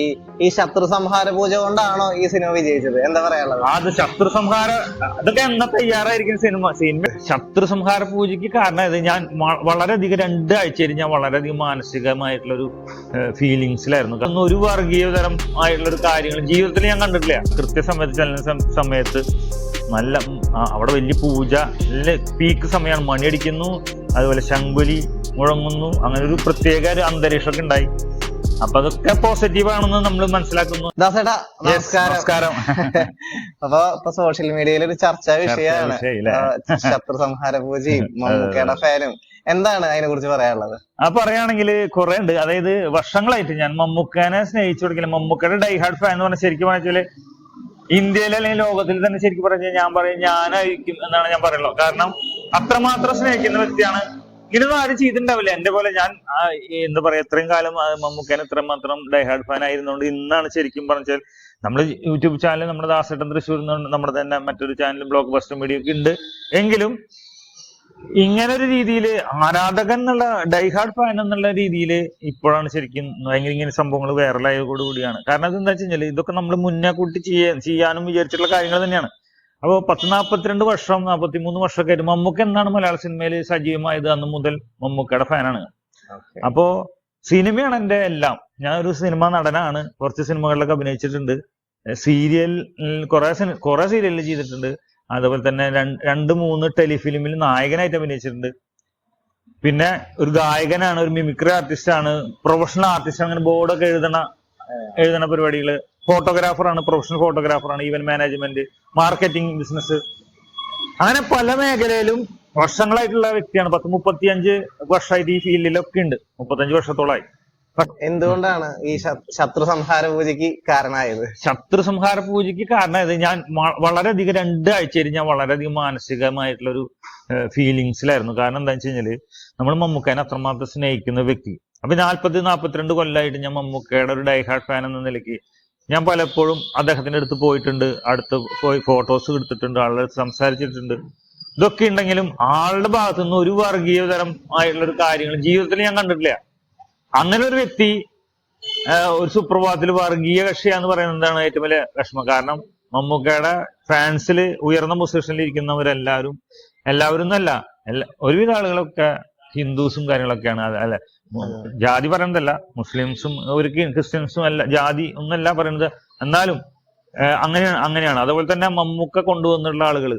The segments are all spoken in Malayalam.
ഈ ഈ ശത്രു സംഹാര പൂജ കൊണ്ടാണോ ഈ സിനിമ വിജയിച്ചത്? എന്താ പറയാനുള്ളത്? അത് ശത്രു സംഹാര അതൊക്കെ എന്നാ തയ്യാറായിരിക്കും സിനിമ? സിനിമ ശത്രു സംഹാര പൂജയ്ക്ക് കാരണം ഇത് ഞാൻ വളരെയധികം രണ്ടാഴ്ചയിൽ ഞാൻ വളരെയധികം മാനസികമായിട്ടുള്ള ഒരു ഫീലിങ്സിലായിരുന്നു കാരണം ഒരു വർഗീയതരം ആയിട്ടുള്ള ഒരു കാര്യങ്ങൾ ജീവിതത്തിൽ ഞാൻ കണ്ടിട്ടില്ല. കൃത്യസമയത്ത് ചെല്ലുന്ന സമയത്ത് നല്ല അവിടെ വലിയ പൂജ നല്ല പീക്ക് സമയമാണ്. മണിയടിക്കുന്നു അതുപോലെ ശങ്കുലി മുഴങ്ങുന്നു അങ്ങനെ ഒരു പ്രത്യേക ഒരു അന്തരീക്ഷമൊക്കെ ഉണ്ടായി. അപ്പൊ അതൊക്കെ പോസിറ്റീവ് ആണെന്ന് നമ്മൾ മനസ്സിലാക്കുന്നു. ദാസേട്ടാ നമസ്കാരം. അപ്പൊ ഇപ്പൊ സോഷ്യൽ മീഡിയയിൽ ഒരു ചർച്ചാ വിഷയമാണ്. ശത്രു സംഹാര പൂജയും മമ്മൂക്കയുടെ ഫാനും. എന്താണ് അതിനെ കുറിച്ച് പറയാനുള്ളത്? ആ പറയുകയാണെങ്കിൽ കുറെ ഉണ്ട് അതായത് വർഷങ്ങളായിട്ട് ഞാൻ മമ്മൂക്കനെ സ്നേഹിച്ചു കൊടുക്കില്ല മമ്മൂക്കയുടെ ഡൈഹാർഡ് ഫാൻ എന്ന് പറഞ്ഞാൽ ശരിക്കും പറഞ്ഞാൽ ഇന്ത്യയിൽ അല്ലെങ്കിൽ ലോകത്തിൽ തന്നെ ശരിക്കും പറഞ്ഞാൽ ഞാൻ പറയും ഞാനായിരിക്കും എന്നാണ് ഞാൻ പറയുള്ളൂ. കാരണം അത്രമാത്രം സ്നേഹിക്കുന്ന വ്യക്തിയാണ് ഇങ്ങനൊന്നും ആരും ചെയ്തിട്ടുണ്ടാവില്ല. എന്റെ പോലെ ഞാൻ എന്താ പറയാ ഇത്രയും കാലം മമ്മൂക്കാൻ ഇത്രമാത്രം ഡൈഹാർഡ് ഫാൻ ആയിരുന്നോണ്ട് ഇന്നാണ് ശരിക്കും പറഞ്ഞാൽ നമ്മൾ യൂട്യൂബ് ചാനൽ നമ്മുടെ ദാസേട്ടൻ തൃശ്ശൂർ നമ്മുടെ തന്നെ മറ്റൊരു ചാനൽ ബ്ലോക്ക് ബസ്റ്റർ മീഡിയ ഒക്കെ ഉണ്ട്. എങ്കിലും ഇങ്ങനെ ഒരു രീതിയിൽ ആരാധകൻ എന്നുള്ള ഡൈഹാർഡ് ഫാൻ എന്നുള്ള രീതിയിൽ ഇപ്പോഴാണ് ശരിക്കും ഭയങ്കര ഇങ്ങനെ സംഭവങ്ങൾ വൈറലായതോടുകൂടിയാണ് കാരണം എന്താ വെച്ച് കഴിഞ്ഞാൽ ഇതൊക്കെ നമ്മൾ മുന്നേ കൂട്ടി ചെയ്യാൻ ചെയ്യാനും വിചാരിച്ചിട്ടുള്ള കാര്യങ്ങൾ തന്നെയാണ്. അപ്പോൾ പത്ത് നാൽപ്പത്തിരണ്ട് വർഷം നാൽപ്പത്തി മൂന്ന് വർഷമൊക്കെ ആയിട്ട് മമ്മൂക്ക എന്നാണ് മലയാള സിനിമയിൽ സജീവമായത് അന്ന് മുതൽ മമ്മൂക്കയുടെ ഫാനാണ്. അപ്പോ സിനിമയാണ് എന്റെ എല്ലാം. ഞാൻ ഒരു സിനിമ നടനാണ്. കുറച്ച് സിനിമകളിലൊക്കെ അഭിനയിച്ചിട്ടുണ്ട്. സീരിയൽ കുറെ കുറെ സീരിയലിൽ ചെയ്തിട്ടുണ്ട്. അതുപോലെ തന്നെ രണ്ട് രണ്ട് മൂന്ന് ടെലിഫിലിമിൽ നായകനായിട്ട് അഭിനയിച്ചിട്ടുണ്ട്. പിന്നെ ഒരു ഗായകനാണ് ഒരു മിമിക്രി ആർട്ടിസ്റ്റ് ആണ് പ്രൊഫഷണൽ ആർട്ടിസ്റ്റ് അങ്ങനെ ബോർഡൊക്കെ എഴുതണ എഴുതണ പരിപാടികൾ. ഫോട്ടോഗ്രാഫറാണ് പ്രൊഫഷണൽ ഫോട്ടോഗ്രാഫറാണ് ഈവൻ മാനേജ്മെന്റ് മാർക്കറ്റിംഗ് ബിസിനസ് അങ്ങനെ പല മേഖലയിലും വർഷങ്ങളായിട്ടുള്ള വ്യക്തിയാണ്. പത്ത് മുപ്പത്തിയഞ്ച് വർഷമായിട്ട് ഈ ഫീൽഡിലൊക്കെ ഉണ്ട്. മുപ്പത്തഞ്ച് വർഷത്തോളമായി എന്തുകൊണ്ടാണ് ഈ ശത്രു സംഹാര പൂജയ്ക്ക് കാരണമായത്? ശത്രു സംഹാര പൂജയ്ക്ക് കാരണമായത്. ഞാൻ വളരെയധികം രണ്ടാഴ്ചയിൽ ഞാൻ വളരെയധികം മാനസികമായിട്ടുള്ള ഒരു ഫീലിങ്സിലായിരുന്നു കാരണം എന്താ വെച്ച് കഴിഞ്ഞാൽ നമ്മൾ മമ്മൂക്കേനെ അത്രമാത്രം സ്നേഹിക്കുന്ന വ്യക്തി. അപ്പൊ നാല്പത് നാല്പത്തിരണ്ട് കൊല്ലമായിട്ട് ഞാൻ മമ്മൂക്കയുടെ ഒരു ഡൈഹാർട്ട് ഫാൻ എന്ന നിലയ്ക്ക് ഞാൻ പലപ്പോഴും അദ്ദേഹത്തിന്റെ അടുത്ത് പോയിട്ടുണ്ട് അടുത്ത് പോയി ഫോട്ടോസ് എടുത്തിട്ടുണ്ട് ആളുടെ സംസാരിച്ചിട്ടുണ്ട്. ഇതൊക്കെ ഉണ്ടെങ്കിലും ആളുടെ ഭാഗത്തു നിന്ന് ഒരു വർഗീയതരം ആയിട്ടുള്ള ഒരു കാര്യങ്ങൾ ജീവിതത്തിൽ ഞാൻ കണ്ടിട്ടില്ല. അങ്ങനെ ഒരു വ്യക്തി ഒരു സുപ്രഭാതത്തിൽ വർഗീയ കക്ഷിയാന്ന് പറയുന്നതാണ് ഏറ്റവും വലിയ വിഷമം? കാരണം മമ്മൂക്കയുടെ ഫാൻസിൽ ഉയർന്ന പൊസിഷനിൽ ഇരിക്കുന്നവരെല്ലാവരും എല്ലാവരും എന്നല്ല എല്ലാ ഒരുവിധ ആളുകളൊക്കെ ഹിന്ദുസും കാര്യങ്ങളൊക്കെയാണ് അല്ലെ? ജാതി പറയുന്നതല്ല. മുസ്ലിംസും ഒരു ക്രിസ്ത്യൻസും അല്ല ജാതി ഒന്നല്ല പറയുന്നത്. എന്നാലും അങ്ങനെയാണ് അങ്ങനെയാണ്. അതുപോലെ തന്നെ മമ്മൂക്ക കൊണ്ടുവന്നുള്ള ആളുകൾ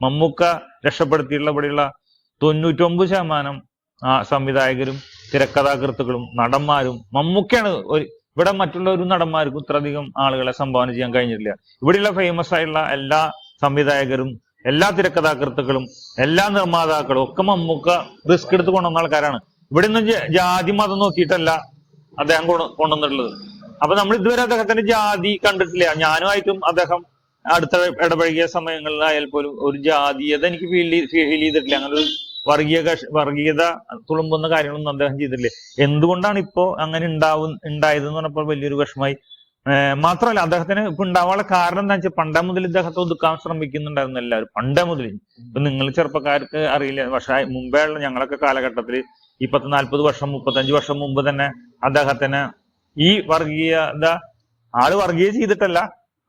മമ്മൂക്ക രക്ഷപ്പെടുത്തിയിട്ടുള്ള ഇവിടെയുള്ള തൊണ്ണൂറ്റൊമ്പത് ശതമാനം സംവിധായകരും തിരക്കഥാകൃത്തുക്കളും നടന്മാരും മമ്മൂക്കയാണ് ഒരു ഇവിടെ മറ്റുള്ള ഒരു നടന്മാർക്കും ഇത്രയധികം ആളുകളെ സംഭാവന ചെയ്യാൻ കഴിഞ്ഞിട്ടില്ല. ഇവിടെയുള്ള ഫേമസ് ആയിട്ടുള്ള എല്ലാ സംവിധായകരും എല്ലാ തിരക്കഥാകൃത്തുക്കളും എല്ലാ നിർമ്മാതാക്കളും ഒക്കെ മമ്മൂക്ക റിസ്ക് എടുത്ത് കൊണ്ടുവന്ന ആൾക്കാരാണ്. ഇവിടെ നിന്ന് ജാതി മതം നോക്കിയിട്ടല്ല അദ്ദേഹം കൊണ്ടു- കൊണ്ടുവന്നിട്ടുള്ളത്. അപ്പൊ നമ്മൾ ഇതുവരെ അദ്ദേഹത്തിന്റെ ജാതി കണ്ടിട്ടില്ല. ഞാനുമായിട്ടും അദ്ദേഹം അടുത്ത ഇടപഴകിയ സമയങ്ങളിലായാൽ പോലും ഒരു ജാതീയത എനിക്ക് ഫീൽ ഫീൽ ചെയ്തിട്ടില്ല. അങ്ങനെ ഒരു വർഗീയ വർഗീയത തുളുമ്പുന്ന കാര്യങ്ങളൊന്നും അദ്ദേഹം ചെയ്തിട്ടില്ല. എന്തുകൊണ്ടാണ് ഇപ്പോ അങ്ങനെ ഉണ്ടാവും ഉണ്ടായതെന്ന് പറഞ്ഞപ്പോൾ വലിയൊരു വിഷമായി മാത്രമല്ല അദ്ദേഹത്തിന് ഇപ്പൊ ഉണ്ടാവാനുള്ള കാരണം എന്താ വെച്ചാൽ പണ്ടേ മുതൽ ഇദ്ദേഹത്തെ ഒതുക്കാൻ ശ്രമിക്കുന്നുണ്ടായിരുന്നു എല്ലാവരും. പണ്ടേ മുതൽ. ഇപ്പൊ നിങ്ങൾ ചെറുപ്പക്കാർക്ക് അറിയില്ല. പക്ഷെ മുമ്പേ ഉള്ള ഞങ്ങളൊക്കെ കാലഘട്ടത്തിൽ ഈ പത്ത് നാല്പത് വർഷം മുപ്പത്തഞ്ച് വർഷം മുമ്പ് തന്നെ അദ്ദേഹത്തിന് ഈ വർഗീയത ആൾ വർഗീയ ചെയ്തിട്ടല്ല.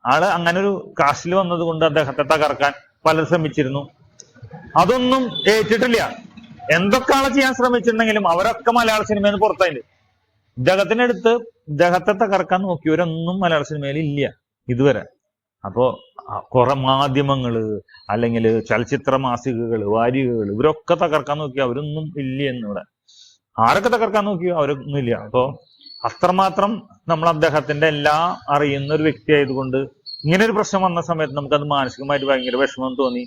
ആൾ അങ്ങനെ ഒരു കാശിൽ വന്നത് കൊണ്ട് അദ്ദേഹത്തെ തകർക്കാൻ പലർ ശ്രമിച്ചിരുന്നു. അതൊന്നും ഏറ്റിട്ടില്ല. എന്തൊക്കെ ആളെ ചെയ്യാൻ ശ്രമിച്ചിട്ടുണ്ടെങ്കിലും അവരൊക്കെ മലയാള സിനിമയിൽ നിന്ന് പുറത്തായിട്ടുണ്ട് ഇദ്ദേഹത്തിനടുത്ത് ഇദ്ദേഹത്തെ തകർക്കാൻ നോക്കിയവരൊന്നും മലയാള സിനിമയിൽ ഇല്ല ഇതുവരെ. അപ്പോ കുറെ മാധ്യമങ്ങൾ അല്ലെങ്കിൽ ചലച്ചിത്ര മാസികകൾ വാരികകൾ ഇവരൊക്കെ തകർക്കാൻ നോക്കി. അവരൊന്നും ഇല്ല എന്നിവിടെ. ആരൊക്കെ തകർക്കാൻ നോക്കിയോ അവരൊന്നും ഇല്ല. അപ്പോ അത്രമാത്രം നമ്മൾ അദ്ദേഹത്തിന്റെ എല്ലാം അറിയുന്ന ഒരു വ്യക്തി ആയതുകൊണ്ട് ഇങ്ങനെ ഒരു പ്രശ്നം വന്ന സമയത്ത് നമുക്കത് മാനസികമായിട്ട് ഭയങ്കര വിഷമം തോന്നി.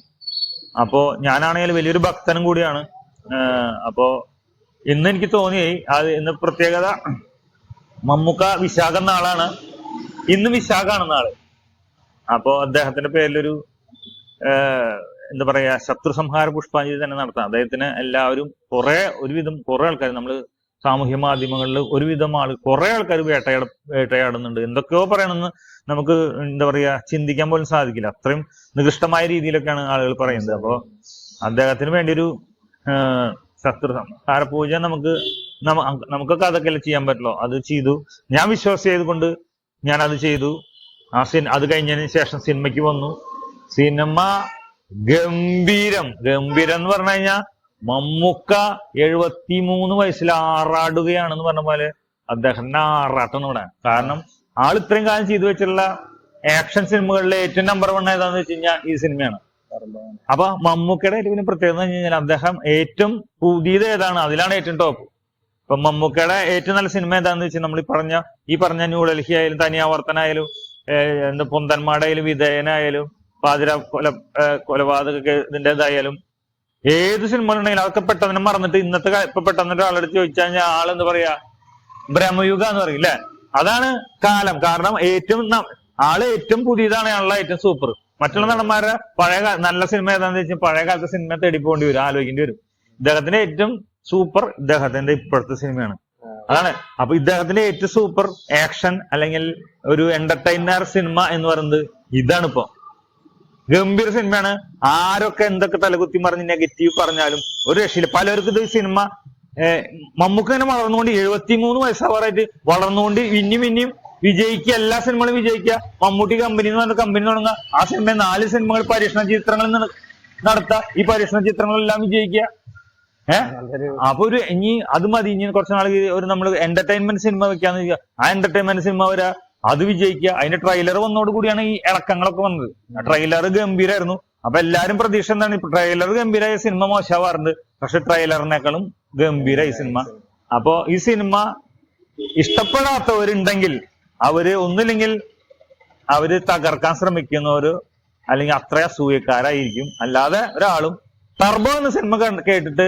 അപ്പോ ഞാനാണെങ്കിൽ വലിയൊരു ഭക്തനും കൂടിയാണ്. അപ്പോ ഇന്ന് എനിക്ക് തോന്നി അത് ഇന്ന് പ്രത്യേകത മമ്മൂക്ക വിശാഖ നാളാണ് ഇന്ന് വിശാഖാണ് നാൾ അപ്പോ അദ്ദേഹത്തിന്റെ പേരിലൊരു എന്താ പറയാ ശത്രു സംഹാര പുഷ്പാഞ്ജലി തന്നെ നടത്താം. അദ്ദേഹത്തിന് എല്ലാവരും കുറെ ഒരുവിധം കുറെ ആൾക്കാർ നമ്മൾ സാമൂഹ്യ മാധ്യമങ്ങളിൽ ഒരുവിധം ആൾ കുറെ ആൾക്കാർ വേട്ടയാട വേട്ടയാടുന്നുണ്ട്. എന്തൊക്കെയോ പറയണമെന്ന് നമുക്ക് എന്താ പറയാ ചിന്തിക്കാൻ പോലും സാധിക്കില്ല. അത്രയും നികൃഷ്ടമായ രീതിയിലൊക്കെയാണ് ആളുകൾ പറയുന്നത്. അപ്പോ അദ്ദേഹത്തിന് വേണ്ടി ഒരു ശത്രു സംഹാര പൂജ നമുക്ക് നമുക്കൊക്കെ അതൊക്കെ ചെയ്യാൻ പറ്റുള്ളൂ. അത് ചെയ്തു. ഞാൻ വിശ്വാസം ചെയ്തുകൊണ്ട് ഞാൻ അത് ചെയ്തു. ആ സിൻ അത് കഴിഞ്ഞതിന് ശേഷം സിനിമയ്ക്ക് വന്നു. സിനിമ ഗംഭീരം. ഗംഭീരം എന്ന് പറഞ്ഞു കഴിഞ്ഞാൽ മമ്മൂക്ക എഴുപത്തി മൂന്ന് വയസ്സിൽ ആറാടുകയാണെന്ന് പറഞ്ഞ പോലെ അദ്ദേഹത്തിന്റെ ആറാട്ടം ഇവിടെ കാരണം ആൾ ഇത്രയും കാലം ചെയ്തു വെച്ചിട്ടുള്ള ആക്ഷൻ സിനിമകളിലെ ഏറ്റവും നമ്പർ വൺ ഏതാന്ന് വെച്ച് കഴിഞ്ഞാൽ ഈ സിനിമയാണ്. അപ്പൊ മമ്മൂക്കയുടെ ഏറ്റവും പ്രത്യേകത എന്ന് പറഞ്ഞു കഴിഞ്ഞാൽ അദ്ദേഹം ഏറ്റവും പുതിയത് ഏതാണ്? അതിലാണ് ഏറ്റവും ടോപ്പ് ഇപ്പൊ മമ്മൂക്കയുടെ ഏറ്റവും നല്ല സിനിമ ഏതാന്ന് വെച്ചാൽ നമ്മൾ ഈ പറഞ്ഞ ഈ പറഞ്ഞ ന്യൂഡൽഹി ആയാലും തനിയാവർത്തനായാലും എന്താ പൊന്തന്മാടായാലും വിധേയനായാലും പാതിര കൊല കൊലപാതക ഇതിന്റെതായാലും ഏത് സിനിമ ഉണ്ടെങ്കിലും അതൊക്കെ പെട്ടെന്ന് മറന്നിട്ട് ഇന്നത്തെ ഇപ്പൊ പെട്ടെന്ന് ഒരാളെടുത്ത് ചോദിച്ചാൽ കഴിഞ്ഞാൽ ആളെന്താ പറയാ? ബ്രഹ്മയുഗ എന്ന് പറയും അല്ലേ അതാണ് കാലം. കാരണം ഏറ്റവും ആൾ ഏറ്റവും പുതിയതാണ് ആളുടെ ഏറ്റവും സൂപ്പർ. മറ്റുള്ള നടന്മാരുടെ പഴയ നല്ല സിനിമ ഏതാന്ന് വെച്ചാൽ പഴയ കാലത്തെ സിനിമ തേടി പോകേണ്ടി വരും ആലോചിക്കേണ്ടി വരും. ഇദ്ദേഹത്തിന്റെ ഏറ്റവും സൂപ്പർ ഇദ്ദേഹത്തിന്റെ ഇപ്പോഴത്തെ സിനിമയാണ്. അതാണ്. അപ്പൊ ഇദ്ദേഹത്തിന്റെ ഏറ്റവും സൂപ്പർ ആക്ഷൻ അല്ലെങ്കിൽ ഒരു എന്റർടൈനർ സിനിമ എന്ന് പറയുന്നത് ഇതാണ് ഇപ്പൊ ഗംഭീര സിനിമയാണ്. ആരൊക്കെ എന്തൊക്കെ തലകുത്തി മറിഞ്ഞ് നെഗറ്റീവ് പറഞ്ഞാലും ഒരു രക്ഷയില്ല. പലർക്കും ഇത് സിനിമ മമ്മൂക്ക് മമ്മൂക്ക വളർന്നുകൊണ്ട് വളർന്നുകൊണ്ട് എഴുപത്തിമൂന്ന് വയസ്സാവാറായിട്ട് വളർന്നുകൊണ്ട് ഇനിയും ഇനിയും വിജയിക്കുക. എല്ലാ സിനിമകളും വിജയിക്കുക. മമ്മൂട്ടി കമ്പനി എന്ന് പറഞ്ഞ കമ്പനി തുടങ്ങുക. ആ സിനിമ നാല് സിനിമകൾ പരീക്ഷണ ചിത്രങ്ങൾ നട- നടത്തുക ഈ പരീക്ഷണ ചിത്രങ്ങളെല്ലാം വിജയിക്കുക. അപ്പൊ ഒരു ഇനി അത് മതി. ഇനി കുറച്ച് നാൾ ഒരു നമ്മൾ എന്റർടൈൻമെന്റ് സിനിമ വെക്കാന്ന് ആ എന്റർടൈൻമെന്റ് സിനിമ വരാ. അത് വിജയിക്കുക. അതിന്റെ ട്രെയിലർ വന്നോട് കൂടിയാണ് ഈ ഇളക്കങ്ങളൊക്കെ വന്നത്. ട്രെയിലർ ഗംഭീരായിരുന്നു. അപ്പൊ എല്ലാരും പ്രതീക്ഷ എന്താണ്? ഇപ്പൊ ട്രെയിലർ ഗംഭീരമായ സിനിമ മോശമാവാറുണ്ട് പക്ഷെ ട്രെയിലറിനേക്കാളും ഗംഭീരായി സിനിമ അപ്പൊ ഈ സിനിമ ഇഷ്ടപ്പെടാത്തവരുണ്ടെങ്കിൽ അവർ ഒന്നില്ലെങ്കിൽ അവർ തകർക്കാൻ ശ്രമിക്കുന്നവര് അല്ലെങ്കിൽ അത്ര അസൂയക്കാരായിരിക്കും. അല്ലാതെ ഒരാളും ടർബോ എന്ന സിനിമ കേട്ടിട്ട്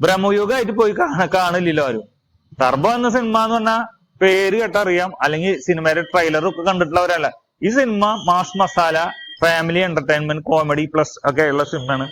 ബ്രഹ്മയുഗമായിട്ട് പോയി കാണ കാണില്ലല്ലോ ആരും. ടർബോ എന്ന സിനിമ എന്ന് പറഞ്ഞാൽ പേര് കേട്ടറിയാം അല്ലെങ്കിൽ സിനിമയുടെ ട്രെയിലർ ഒക്കെ കണ്ടിട്ടുള്ളവരല്ല. ഈ cinema mass masala family entertainment comedy plus ഒക്കെ ഉള്ള സിനിമയാണ്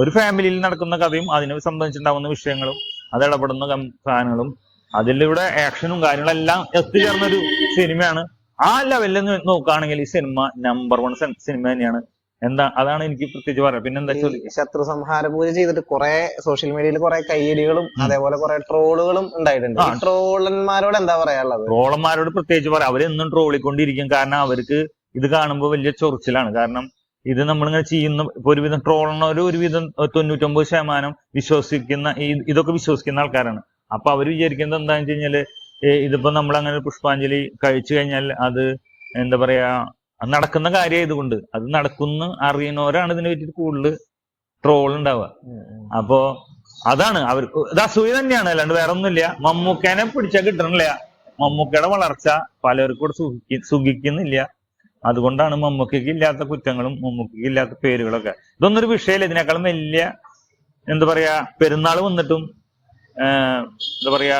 ഒരു ഫാമിലിയിൽ നടക്കുന്ന കഥയും അതിനെ സംബന്ധിച്ചുണ്ടാവുന്ന വിഷയങ്ങളും അത് ഇടപെടുന്ന സാധനങ്ങളും അതിലൂടെ ആക്ഷനും കാര്യങ്ങളെല്ലാം എത്തിച്ചേർന്നൊരു സിനിമയാണ് ആ ലെവലിൽ നോക്കുകയാണെങ്കിൽ ഈ സിനിമ നമ്പർ വൺ സിനിമ തന്നെയാണ്. എന്താ അതാണ് എനിക്ക് പ്രത്യേകിച്ച് പറയാം. പിന്നെന്താ ചോദിക്കുക ശത്രു സംഹാര പൂജ ചെയ്തിട്ട് കുറെ സോഷ്യൽ മീഡിയയിൽ കുറെ കയ്യടികളും അതേപോലെ കുറെ ട്രോളുകളും ഉണ്ടായിട്ടുണ്ട്. ട്രോളന്മാരോട് എന്താ പറയാനുള്ളത്? ട്രോളന്മാരോട് പ്രത്യേകിച്ച് പറയാം. അവരെന്നും ട്രോളിക്കൊണ്ടിരിക്കും. കാരണം അവർക്ക് ഇത് കാണുമ്പോൾ വലിയ ചൊറിച്ചിലാണ്. കാരണം ഇത് നമ്മളിങ്ങനെ ചെയ്യുന്ന ഇപ്പൊ ഒരുവിധം ട്രോളണവർ ഒരുവിധം തൊണ്ണൂറ്റൊമ്പത് ശതമാനം വിശ്വസിക്കുന്ന ഈ ഇതൊക്കെ വിശ്വസിക്കുന്ന ആൾക്കാരാണ്. അപ്പൊ അവർ വിചാരിക്കുന്നത് എന്താണെന്ന് വെച്ച് കഴിഞ്ഞാൽ ഇതിപ്പോ നമ്മൾ അങ്ങനെ ഒരു പുഷ്പാഞ്ജലി കഴിച്ചു കഴിഞ്ഞാൽ അത് എന്താ പറയാ അത് നടക്കുന്ന കാര്യം ഇതുകൊണ്ട് അത് നടക്കുന്നു അറിയുന്നവരാണ് ഇതിനെ പറ്റിയിട്ട് കൂടുതൽ ട്രോൾ ഉണ്ടാവുക. അപ്പോ അതാണ്. അവർക്ക് ഇത് അസൂയ തന്നെയാണ്. അല്ലാണ്ട് വേറെ ഒന്നുമില്ല മമ്മൂക്കേനെ പിടിച്ചാൽ കിട്ടണില്ല. മമ്മൂക്കയുടെ വളർച്ച പലർക്കും കൂടെ സുഖിക്ക് സുഖിക്കുന്നില്ല. അതുകൊണ്ടാണ് മമ്മൂക്കയ്ക്ക് ഇല്ലാത്ത കുറ്റങ്ങളും മമ്മൂക്കയ്ക്ക് ഇല്ലാത്ത പേരുകളൊക്കെ. ഇതൊന്നൊരു വിഷയമല്ല ഇതിനേക്കാളും വലിയ എന്താ പറയാ പെരുന്നാൾ വന്നിട്ടും എന്താ പറയാ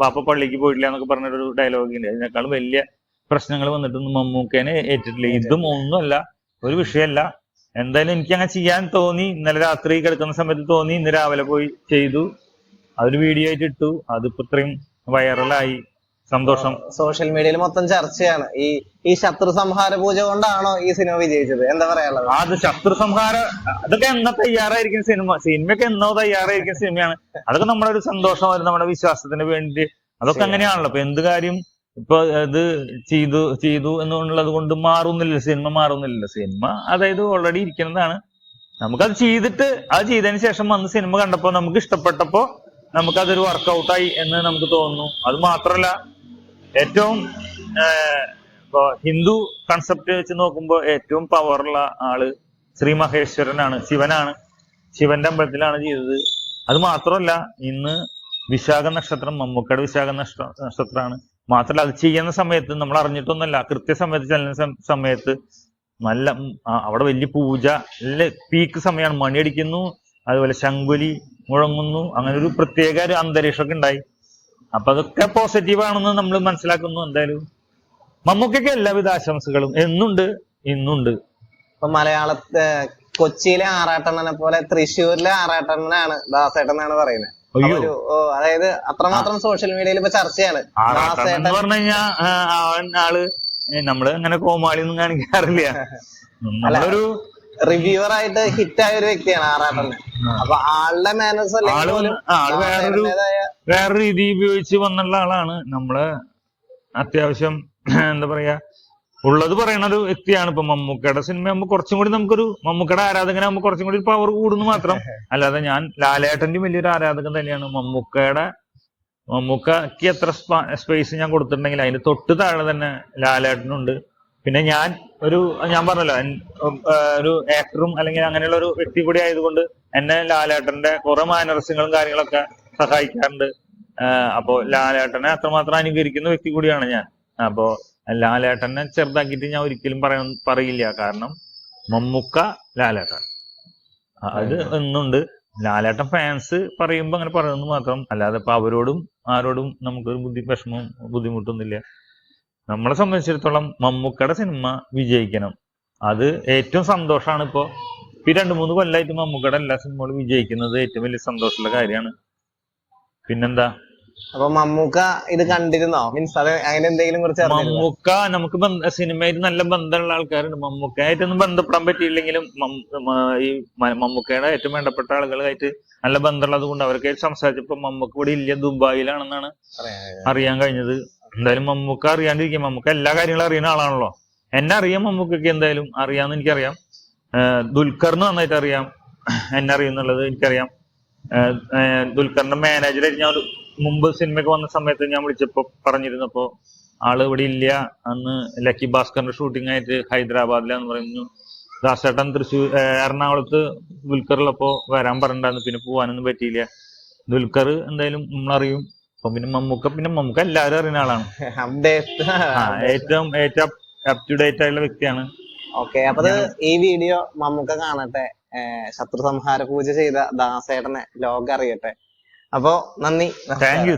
പാപ്പ പള്ളിക്ക് പോയിട്ടില്ല എന്നൊക്കെ പറഞ്ഞൊരു ഡയലോഗ് ഉണ്ട്. അതിനേക്കാളും വലിയ പ്രശ്നങ്ങൾ വന്നിട്ടൊന്നും മമ്മൂക്കേനെ ഏറ്റിട്ടില്ല. ഇതും ഒന്നുമല്ല ഒരു വിഷയമല്ല. എന്തായാലും എനിക്ക് അങ്ങനെ ചെയ്യാൻ തോന്നി. ഇന്നലെ രാത്രി കിടക്കുന്ന സമയത്ത് തോന്നി. ഇന്ന് രാവിലെ പോയി ചെയ്തു. അതൊരു വീഡിയോ ആയിട്ട് ഇട്ടു. അതിപ്പോ ഇത്രയും വൈറലായി. സന്തോഷം. സോഷ്യൽ മീഡിയയിൽ മൊത്തം ചർച്ചയാണ്. ഈ ഈ ശത്രു സംഹാര പൂജ കൊണ്ടാണോ ഈ സിനിമ വിജയിച്ചത്? എന്താ പറയാനുള്ളത്? അത് ശത്രു സംഹാര അതൊക്കെ എന്നാ തയ്യാറായിരിക്കുന്ന സിനിമ. സിനിമയൊക്കെ എന്നോ തയ്യാറായിരിക്കുന്ന സിനിമയാണ്. അതൊക്കെ നമ്മുടെ ഒരു സന്തോഷമായിരുന്നു നമ്മുടെ വിശ്വാസത്തിന് വേണ്ടി അതൊക്കെ അങ്ങനെയാണല്ലോ. അപ്പൊ എന്ത് കാര്യം ഇപ്പൊ ഇത് ചെയ്തു ചെയ്തു എന്നുള്ളത് കൊണ്ട് മാറുന്നില്ല സിനിമ മാറുന്നില്ല. സിനിമ അതായത് ഓൾറെഡി ഇരിക്കുന്നതാണ്. നമുക്കത് ചെയ്തിട്ട് അത് ചെയ്തതിന് ശേഷം വന്ന് സിനിമ കണ്ടപ്പോ നമുക്ക് ഇഷ്ടപ്പെട്ടപ്പോ നമുക്കതൊരു വർക്കൗട്ടായി എന്ന് നമുക്ക് തോന്നുന്നു. അത് മാത്രമല്ല ഏറ്റവും ഇപ്പോ ഹിന്ദു കൺസെപ്റ്റ് വെച്ച് നോക്കുമ്പോൾ ഏറ്റവും പവറുള്ള ആൾ ശ്രീ മഹേശ്വരനാണ് ശിവനാണ്. ശിവന്റെ അമ്പലത്തിലാണ് ചെയ്തത്. അത് മാത്രമല്ല ഇന്ന് വിശാഖ നക്ഷത്രം മമ്മൂക്കയുടെ വിശാഖ നക്ഷ- നക്ഷത്രമാണ് മാത്രമല്ല അത് ചെയ്യുന്ന സമയത്ത് നമ്മൾ അറിഞ്ഞിട്ടൊന്നുമല്ല. കൃത്യസമയത്ത് ചെല്ലുന്ന സമയത്ത് നല്ല അവിടെ വലിയ പൂജ നല്ല പീക്ക് സമയമാണ്. മണിയടിക്കുന്നു അതുപോലെ ശങ്കുലി മുഴങ്ങുന്നു അങ്ങനെ ഒരു പ്രത്യേക ഒരു അന്തരീക്ഷമൊക്കെ ഉണ്ടായി. അപ്പൊ അതൊക്കെ പോസിറ്റീവ് ആണെന്ന് നമ്മൾ മനസ്സിലാക്കുന്നു. എന്തായാലും മമ്മൂക്കൊക്കെ എല്ലാവിധ ആശംസകളും എന്നുണ്ട് ഇന്നുണ്ട്. ഇപ്പൊ മലയാളത്തെ കൊച്ചിയിലെ ആറാട്ടണ്ണനെ പോലെ തൃശ്ശൂരിലെ ആറാട്ടണ്ണനാണ് ദാസേട്ടൻ എന്നാണ് പറയുന്നത്. അയ്യോ. അതായത് അത്രമാത്രം സോഷ്യൽ മീഡിയയിൽ ഇപ്പൊ ചർച്ചയാണ്. പറഞ്ഞു കഴിഞ്ഞാൽ അവൻ ആൾ നമ്മൾ അങ്ങനെ കോമാളി ഒന്നും കാണിക്കാറില്ല നമ്മളൊരു റിവ്യൂവർ ആയിട്ട് ഹിറ്റ് ആയ ഒരു വ്യക്തിയാണ് ആറാട്ടൻ അപ്പൊ ആളുടെ മാനേഴ്സ് വേറൊരു ദാസേട്ടന്റേതായ വേറെ രീതി ഉപയോഗിച്ച് വന്നുള്ള ആളാണ് നമ്മൾ. അത്യാവശ്യം എന്താ പറയാ ഉള്ളത് പറയണ ഒരു വ്യക്തിയാണ് ഇപ്പൊ മമ്മൂക്കയുടെ സിനിമ ആകുമ്പോൾ കുറച്ചും കൂടി നമുക്കൊരു മമ്മൂക്കയുടെ ആരാധകനാകുമ്പോൾ കുറച്ചും കൂടി പവർ കൂടുന്നു മാത്രം. അല്ലാതെ ഞാൻ ലാലേട്ടന്റെ വലിയൊരു ആരാധകൻ തന്നെയാണ്. മമ്മൂക്കയുടെ മമ്മൂക്കയ്ക്ക് എത്ര സ്പേസ് ഞാൻ കൊടുത്തിട്ടുണ്ടെങ്കിൽ അതിന് തൊട്ട് താഴെ തന്നെ ലാലേട്ടനുണ്ട്. പിന്നെ ഞാൻ ഒരു ഞാൻ പറഞ്ഞല്ലോ ഒരു ആക്ടറും അല്ലെങ്കിൽ അങ്ങനെയുള്ള ഒരു വ്യക്തി കൂടി ആയതുകൊണ്ട് എന്നെ ലാലേട്ടന്റെ കുറെ മാനരസ്യങ്ങളും കാര്യങ്ങളൊക്കെ സഹായിക്കാറുണ്ട്. അപ്പോ ലാലേട്ടനെ അത്രമാത്രം അനുകരിക്കുന്ന വ്യക്തി കൂടിയാണ് ഞാൻ. അപ്പോ ലാലേട്ടനെ ചെറുതാക്കിയിട്ട് ഞാൻ ഒരിക്കലും പറയ പറയില്ല. കാരണം മമ്മുക്ക ലാലേട്ടൻ. അത് എന്നുണ്ട്. ലാലേട്ടൻ ഫാൻസ് പറയുമ്പോ അങ്ങനെ പറയുന്നത് മാത്രം. അല്ലാതെ ഇപ്പൊ അവരോടും ആരോടും നമുക്കൊരു ബുദ്ധി വിഷമവും ബുദ്ധിമുട്ടൊന്നുമില്ല. നമ്മളെ സംബന്ധിച്ചിടത്തോളം മമ്മൂക്കയുടെ സിനിമ വിജയിക്കണം. അത് ഏറ്റവും സന്തോഷമാണ് ഇപ്പോ. ഇപ്പൊ ഈ രണ്ടു മൂന്ന് കൊല്ലമായിട്ട് മമ്മൂക്കയുടെ എല്ലാ സിനിമകളും വിജയിക്കുന്നത് ഏറ്റവും വലിയ സന്തോഷമുള്ള കാര്യമാണ്. പിന്നെന്താ? അപ്പൊ മമ്മൂക്ക ഇത് കണ്ടിരുന്നോ? മീൻസ് അത് അങ്ങനെ എന്തെങ്കിലും കുറിച്ച്? മമ്മൂക്ക നമുക്ക് സിനിമയിൽ നല്ല ബന്ധമുള്ള ആൾക്കാരുണ്ട്. മമ്മൂക്കയായിട്ടൊന്നും ബന്ധപ്പെടാൻ പറ്റിയില്ലെങ്കിലും ഈ മമ്മൂക്കയുടെ ഏറ്റവും വേണ്ടപ്പെട്ട ആളുകളായിട്ട് നല്ല ബന്ധമുള്ളത് കൊണ്ട് അവർക്കായിട്ട് സംസാരിച്ചപ്പോ മമ്മൂക്ക ഇവിടെ ഇല്ല ദുബായിലാണെന്നാണ് അറിയാൻ കഴിഞ്ഞത്. എന്തായാലും മമ്മൂക്ക അറിയാണ്ടിരിക്കും മമ്മൂക്ക എല്ലാ കാര്യങ്ങളും അറിയുന്ന ആളാണല്ലോ. എന്നെ അറിയാം മമ്മൂക്കൊക്കെ എന്തായാലും. അറിയാന്ന് എനിക്കറിയാം. ദുൽഖർന്ന് ദുൽഖറിന് നന്നായിട്ട് അറിയാം. എന്നെ അറിയുന്നുള്ളത് എനിക്കറിയാം. ദുൽഖറിന്റെ മാനേജറായിട്ട് ഞാൻ മുമ്പ് സിനിമയ്ക്ക് വന്ന സമയത്ത് ഞാൻ വിളിച്ചപ്പോ പറഞ്ഞിരുന്നപ്പോ ആൾ ഇവിടെ ഇല്ല അന്ന് ലക്കി ഭാസ്കറിന്റെ ഷൂട്ടിംഗ് ആയിട്ട് ഹൈദരാബാദിലാന്ന് പറഞ്ഞു ദാസേട്ടൻ തൃശ്ശൂർ എറണാകുളത്ത് ദുൽഖറിലപ്പോ വരാൻ പറഞ്ഞിട്ടുണ്ടായിരുന്നു. പിന്നെ പോവാനൊന്നും പറ്റിയില്ല. ദുൽഖർ എന്തായാലും നമ്മളറിയും. അപ്പൊ പിന്നെ മമ്മൂക്ക പിന്നെ മമ്മൂക്ക എല്ലാവരും അറിയുന്ന ആളാണ്. ഏറ്റവും ഏറ്റവും അപ് ടു ഡേറ്റ് ആയിട്ടുള്ള വ്യക്തിയാണ്. ഓക്കെ അപ്പൊ ഈ വീഡിയോ മമ്മൂക്ക കാണട്ടെ. ശത്രു സംഹാര പൂജ ചെയ്ത ദാസേട്ടനെ ലോകം അറിയട്ടെ അപ്പൊ നന്ദി താങ്ക് യു താങ്ക് യു